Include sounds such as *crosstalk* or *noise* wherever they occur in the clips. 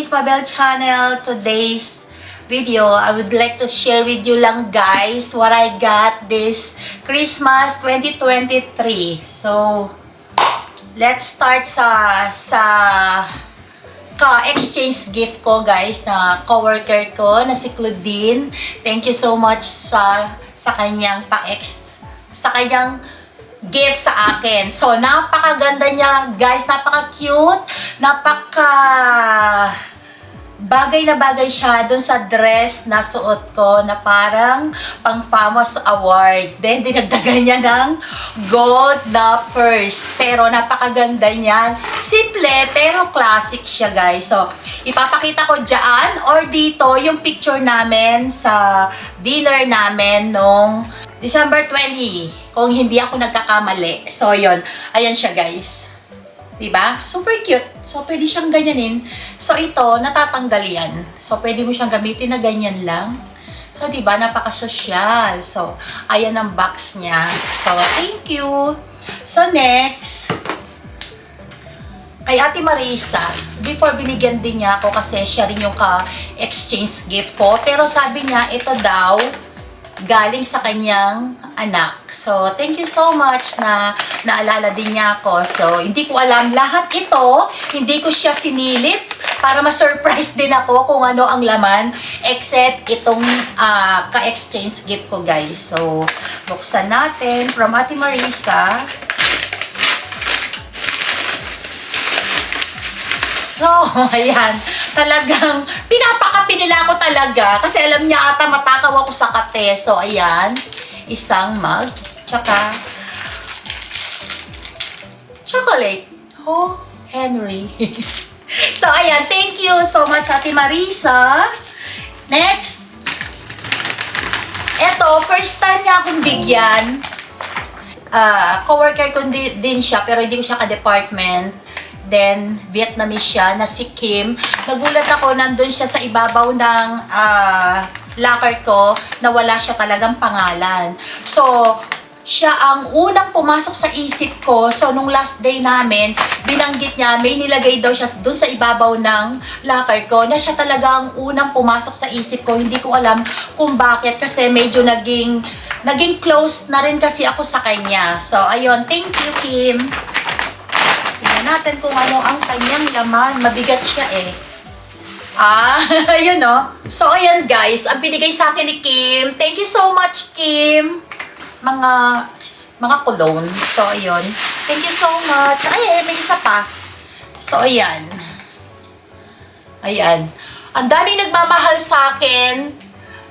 Chris Mabel channel. Today's video, I would like to share with you lang guys what I got this Christmas 2023. So, let's start sa sa ka-exchange gift ko guys na coworker ko na si Claudine. Thank you so much sa sa kanyang pa-ex sa kanyang gift sa akin. So, napakaganda niya, guys. Napaka-cute. Napaka... Bagay na bagay siya dun sa dress na suot ko na parang pang famous award. Then, dinagdagan niya ng gold na purse. Pero, napakaganda niyan. Simple, pero classic siya, guys. So, ipapakita ko dyan or dito yung picture namin sa dinner namin nung December 20, kung hindi ako nagkakamali. So, yon Ayan siya, guys. 'Di ba? Super cute. So, pwede siyang ganyanin. So, ito, natatanggal yan. So, pwede mo siyang gamitin na ganyan lang. So, 'di ba Napaka-social. So, ayan ang box niya. So, thank you. So, next, kay Ate Marisa, before binigyan din niya ako kasi siya rin yung ka-exchange gift ko. Pero sabi niya, ito daw, galing sa kanyang anak. So, thank you so much na naalala din niya ako. So, hindi ko alam lahat ito. Hindi ko siya sinilip para ma-surprise din ako kung ano ang laman except itong ah, ka-exchange gift ko, guys. So, buksan natin from Ate Marisa. *laughs* So, ayan. Talagang pinapakapi nila ako talaga kasi alam niya ata matakaw ako sa kate. So, ayan. Isang mug. Tsaka, chocolate. Oh, Henry. *laughs* so, ayan. Thank you so much, Ate Marisa. Next. Eto, first time niya akong bigyan. Ah, coworker ko di- din siya, pero hindi ko siya ka-department. Then, Vietnamese siya na si Kim. Nagulat ako, nandun siya sa ibabaw ng ah, locker ko na wala siya talagang pangalan. So, siya ang unang pumasok sa isip ko. So, nung last day namin, binanggit niya, may nilagay daw siya dun sa ibabaw ng locker ko na siya talaga ang unang pumasok sa isip ko. Hindi ko alam kung bakit kasi medyo naging, naging close na rin kasi ako sa kanya. So, ayun. Thank you, Kim. Natin kung ano ang kanyang laman. Mabigat siya eh. Ah, *laughs* ayun no. So, ayan guys. Ang binigay sa akin ni Kim. Thank you so much, Kim. Mga, mga cologne. So, ayun. Thank you so much. Ay, eh, may isa pa. So, ayan. Ayan. Ang daming nagmamahal sa akin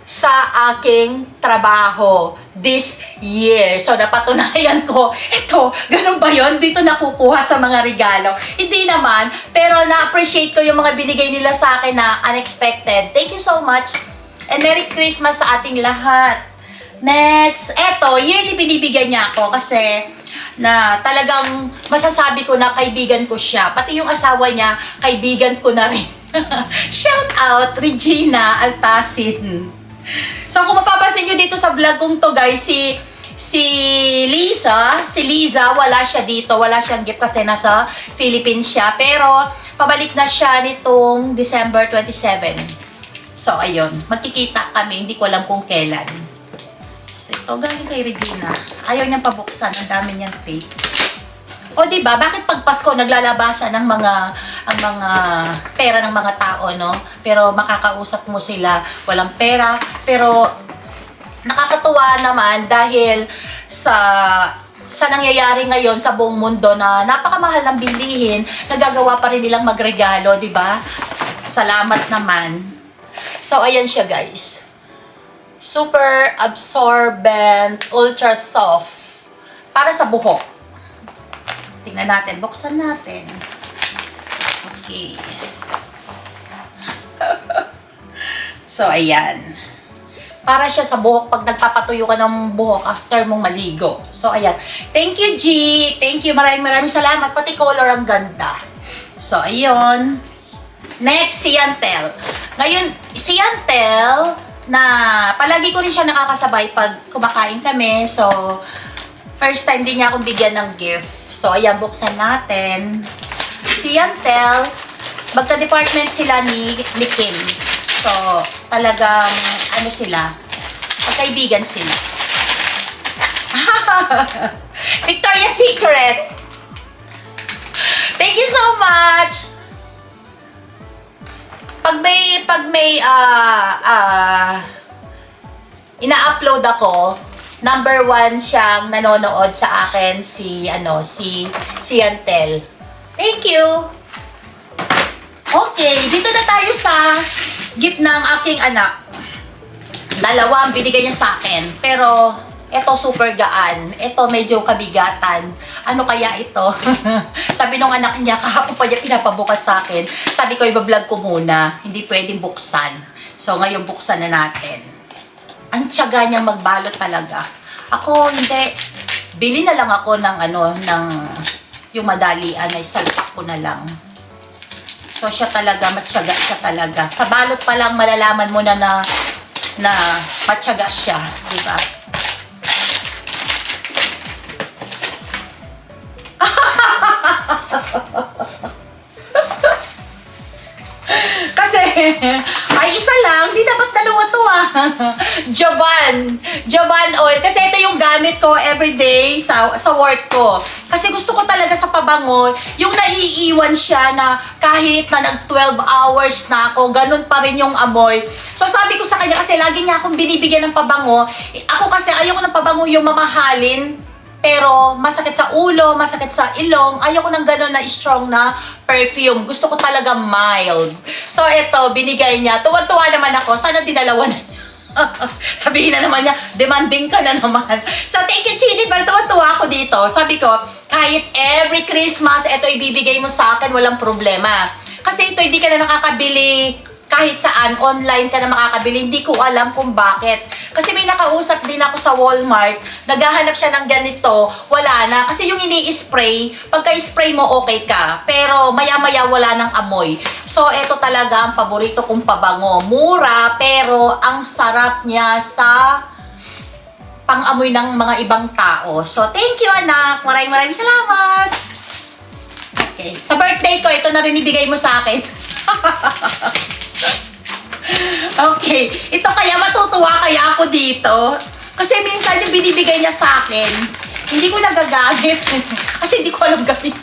sa aking trabaho this year. So, napatunayan ko, eto, ganun ba yon Dito nakukuha sa mga regalo. Hindi naman, pero na-appreciate ko yung mga binigay nila sa akin na unexpected. Thank you so much. And Merry Christmas sa ating lahat. Next, eto, yearly binibigyan niya ako kasi na talagang masasabi ko na kaibigan ko siya. Pati yung asawa niya, kaibigan ko na rin. *laughs* Shout out, Regina Altasin. So kung mapapansin nyo dito sa vlog kong to guys, si si Lisa, si Liza, wala siya dito, wala siyang gift kasi nasa Philippines siya. Pero pabalik na siya nitong December 27. So ayun, magkikita kami, hindi ko alam kung kailan. So ito galing kay Regina. Ayaw niyang pabuksan, ang dami niyang tape. O di ba, bakit pag Pasko naglalabasan ng mga ang mga pera ng mga tao, no? Pero makakausap mo sila, walang pera, pero nakakatuwa naman dahil sa sa nangyayari ngayon sa buong mundo na napakamahal ng bilihin, nagagawa pa rin nilang magregalo, di ba? Salamat naman. So, ayan siya, guys. Super absorbent, ultra soft. Para sa buhok. Tingnan natin. Buksan natin. Okay. *laughs* so, ayan. Para siya sa buhok pag nagpapatuyo ka ng buhok after mong maligo. So, ayan. Thank you, G. Thank you. Maraming maraming salamat. Pati color ang ganda. So, ayun. Next, si Yantel. Ngayon, si Yantel, na palagi ko rin siya nakakasabay pag kumakain kami. So, first time din niya akong bigyan ng gift. So, ayan, buksan natin. Si Yantel, magka-department sila ni, ni Kim. So, talagang, ano sila, magkaibigan sila. *laughs* Victoria's Secret! Thank you so much! Pag may, pag may, ah, ah, ina-upload ako, number one siyang nanonood sa akin, si, ano, si, si Yantel. Thank you! Okay, dito na tayo sa gift ng aking anak. Dalawa ang binigay niya sa akin. Pero, ito super gaan. Ito medyo kabigatan. Ano kaya ito? *laughs* Sabi nung anak niya, kahapon pa niya pinapabukas sa akin. Sabi ko, ibablog ko muna. Hindi pwedeng buksan. So, ngayon buksan na natin. Ang tiyaga niya magbalot talaga. Ako, hindi. Bili na lang ako ng ano, ng yung madalian ay salpak ko na lang. So, siya talaga, matyaga siya talaga. Sa balot pa lang, malalaman mo na na, na matyaga siya. Di ba? *laughs* Kasi, ay isa lang, di dapat dalawa to ah. *laughs* Javan. Javan oil. Kasi ito yung gamit ko everyday sa, sa work ko. Kasi gusto ko talaga sa pabango, yung naiiwan siya na kahit na nag 12 hours na ako, ganun pa rin yung amoy. So sabi ko sa kanya, kasi lagi niya akong binibigyan ng pabango. Ako kasi ayoko ng pabango yung mamahalin, pero masakit sa ulo, masakit sa ilong. Ayoko ng gano'n na strong na perfume. Gusto ko talaga mild. So, ito, binigay niya. Tuwan-tuwa naman ako. Sana dinalawa na. *laughs* Sabihin na naman niya, demanding ka na naman. *laughs* So, thank you, Chini. Pero tuwan-tuwa ako dito. Sabi ko, kahit every Christmas, ito ibibigay mo sa akin, walang problema. Kasi ito, hindi ka na nakakabili kahit saan, online ka na makakabili. Hindi ko alam kung bakit. Kasi may nakausap din ako sa Walmart, naghahanap siya ng ganito, wala na. Kasi yung ini-spray, pagka-spray mo okay ka, pero maya-maya wala ng amoy. So, ito talaga ang paborito kong pabango. Mura, pero ang sarap niya sa pang-amoy ng mga ibang tao. So, thank you anak. Maraming maraming salamat. Okay. Sa birthday ko, ito na rin ibigay mo sa akin. *laughs* Okay. Ito kaya matutuwa kaya ako dito. Kasi minsan yung binibigay niya sa akin, hindi ko nagagamit. *laughs* Kasi hindi ko alam gamit.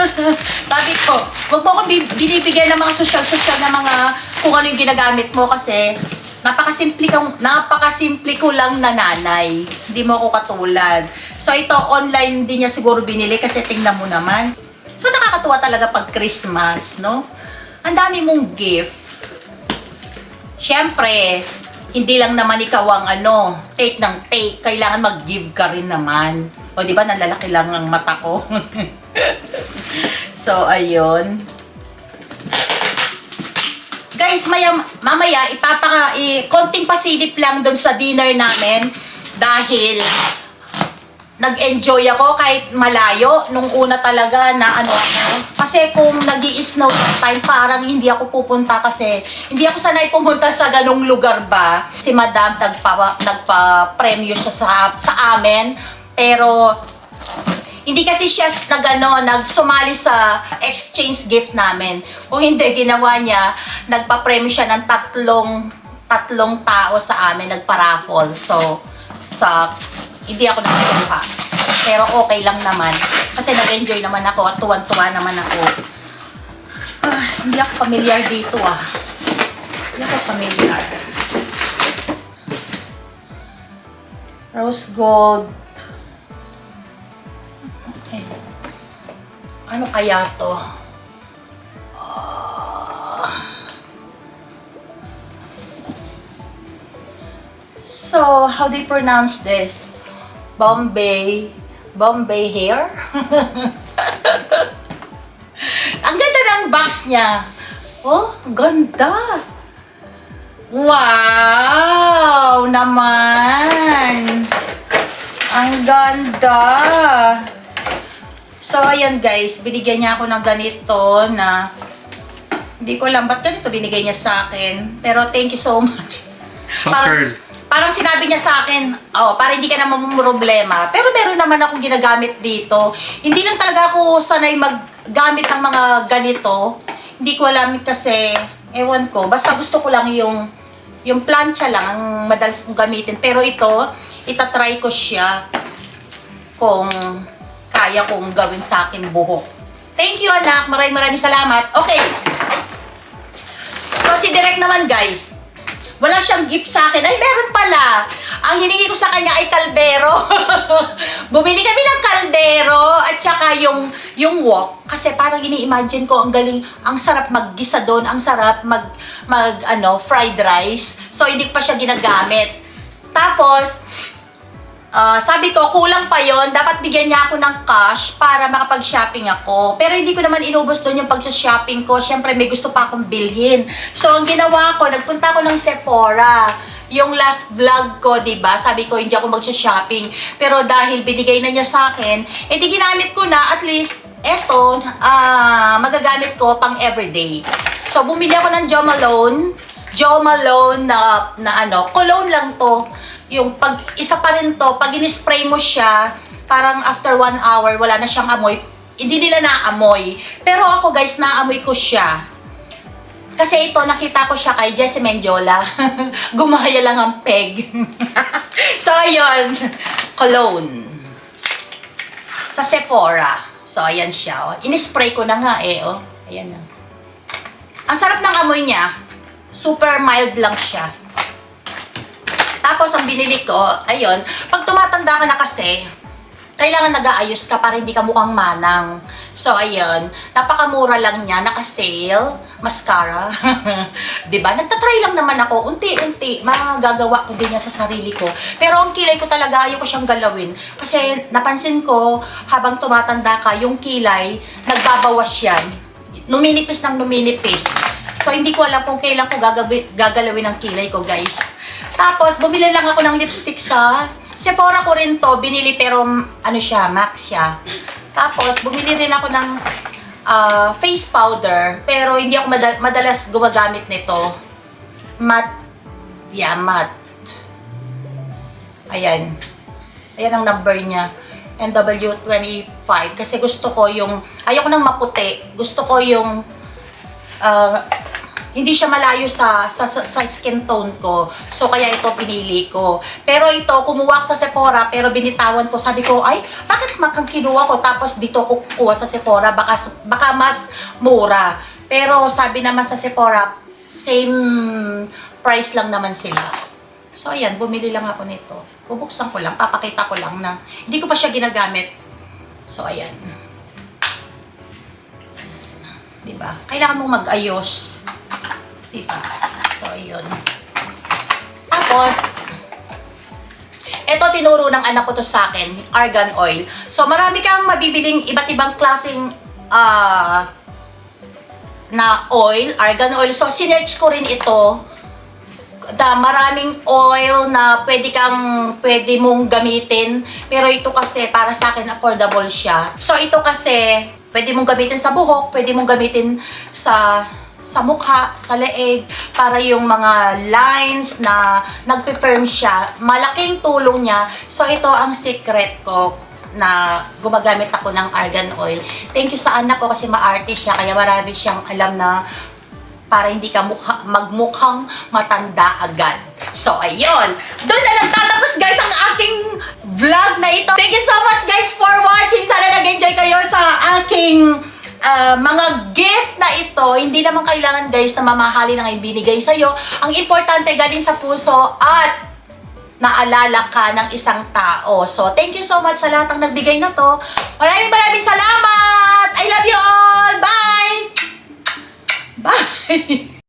*laughs* Sabi ko, wag mo akong bi- binibigay ng mga social-social na mga kung ano yung ginagamit mo kasi napakasimple ko, napakasimple ko lang na nanay. Hindi mo ako katulad. So ito, online din niya siguro binili kasi tingnan mo naman. So nakakatuwa talaga pag Christmas, no? Ang dami mong gift. Siyempre, hindi lang naman ikaw ang ano, take ng take. Kailangan mag-give ka rin naman. O di ba nalalaki lang ang mata ko? *laughs* so, ayun. Guys, maya, mamaya ipapaka, i, konting pasilip lang doon sa dinner namin dahil nag-enjoy ako kahit malayo nung una talaga na ano ako. Kasi kung nag snow time, parang hindi ako pupunta kasi hindi ako sanay pumunta sa ganong lugar ba. Si madam nagpa, nagpa-premyo siya sa, sa amin. Pero hindi kasi siya nagano, nagsumali sa exchange gift namin. Kung hindi, ginawa niya, nagpa-premyo siya ng tatlong tatlong tao sa amin, nagpa-raffle. So, sa hindi ako nakakuha. Pero okay lang naman. Kasi nag-enjoy naman ako at tuwan-tuwa naman ako. Ah, hindi ako familiar dito ah. Hindi ako familiar. Rose gold. Okay. Ano kaya to? So, how do you pronounce this? Bombay, Bombay hair? *laughs* Ang ganda ng box niya. Oh, ganda. Wow, naman. Ang ganda. So, ayan guys, binigyan niya ako ng ganito na hindi ko alam ba't ganito binigay niya sa akin. Pero thank you so much. Pearl. Parang sinabi niya sa akin, oh, para hindi ka na problema. Pero meron naman akong ginagamit dito. Hindi lang talaga ako sanay mag gamit ng mga ganito. Hindi ko alam kasi, ewan ko, basta gusto ko lang yung, yung plancha lang ang madalas kong gamitin. Pero ito, itatry ko siya kung kaya kong gawin sa aking buhok. Thank you, anak. Maraming maraming salamat. Okay. So, si Direk naman, guys. Wala siyang gift sa akin. Ay, meron pala. Ang hiningi ko sa kanya ay kaldero. *laughs* Bumili kami ng kaldero at saka yung, yung wok. Kasi parang ini-imagine ko, ang galing, ang sarap maggisa doon, ang sarap mag, mag, ano, fried rice. So, hindi pa siya ginagamit. Tapos, Ah, sabi ko, kulang pa yon dapat bigyan niya ako ng cash para makapag-shopping ako. Pero hindi ko naman inubos doon yung pagsa-shopping ko. Siyempre, may gusto pa akong bilhin. So, ang ginawa ko, nagpunta ako ng Sephora. Yung last vlog ko, 'di ba Sabi ko, hindi ako magsha-shopping. Pero dahil binigay na niya sa akin, edi ginamit ko na at least eto, ah, magagamit ko pang everyday. So, bumili ako ng Jo Malone. Jo Malone na, na ano, cologne lang to yung pag isa pa rin to, pag in-spray mo siya, parang after one hour, wala na siyang amoy. Hindi nila naamoy. Pero ako guys, naamoy ko siya. Kasi ito, nakita ko siya kay Jessie Mendiola. *laughs* Gumaya lang ang peg. *laughs* so, ayun. Cologne. Sa Sephora. So, ayan siya. Oh. In-spray ko na nga eh. Oh. Ayan na. Ang sarap ng amoy niya. Super mild lang siya. Tapos, ang binili ko, ayun, pag tumatanda ka na kasi, kailangan nag-aayos ka para hindi ka mukhang manang. So, ayun, napakamura lang niya, naka-sale, mascara. *laughs* ba Nagtatry lang naman ako, unti-unti, magagawa ko din niya sa sarili ko. Pero ang kilay ko talaga, ayaw ko siyang galawin. Kasi napansin ko, habang tumatanda ka, yung kilay, nagbabawas yan. Numinipis ng numinipis. So, hindi ko alam kung kailan ko gagalawin ang kilay ko, guys. Tapos, bumili lang ako ng lipstick sa Sephora ko rin to. Binili pero mm, ano siya, MAC siya. Tapos, bumili rin ako ng ah, face powder. Pero hindi ako madal- madalas gumagamit nito. Matte. Yeah, matte. Ayan. Ayan ang number niya. NW25. Kasi gusto ko yung, ayoko nang maputi. Gusto ko yung, ah, hindi siya malayo sa, sa, sa, skin tone ko. So, kaya ito pinili ko. Pero ito, kumuha ko sa Sephora, pero binitawan ko. Sabi ko, ay, bakit makang ko? Tapos dito ko kukuha sa Sephora, baka, baka mas mura. Pero sabi naman sa Sephora, same price lang naman sila. So, ayan, bumili lang ako nito. Bubuksan ko lang, papakita ko lang na hindi ko pa siya ginagamit. So, ayan. Diba? Kailangan mong mag-ayos. Diba? So, ayun. Tapos, ito tinuro ng anak ko to sa akin, argan oil. So, marami kang mabibiling iba't ibang klaseng ah na oil, argan oil. So, sinerch ko rin ito da maraming oil na pwede kang pwede mong gamitin pero ito kasi para sa akin affordable siya so ito kasi pwede mong gamitin sa buhok pwede mong gamitin sa sa mukha, sa leeg, para yung mga lines na nagpe-firm siya, malaking tulong niya. So, ito ang secret ko na gumagamit ako ng argan oil. Thank you sa anak ko kasi maarte siya, kaya marami siyang alam na para hindi ka mukha, magmukhang matanda agad. So, ayun. Doon na nagtatapos guys ang aking vlog na ito. Thank you so much guys for watching. Sana nag-enjoy kayo sa aking ah, mga gift na ito. Hindi naman kailangan guys na mamahalin ang ibinigay sa'yo. Ang importante galing sa puso at naalala ka ng isang tao. So, thank you so much sa lahat ng nagbigay na to. Maraming maraming salamat! I love you all! Bye! Bye! *laughs*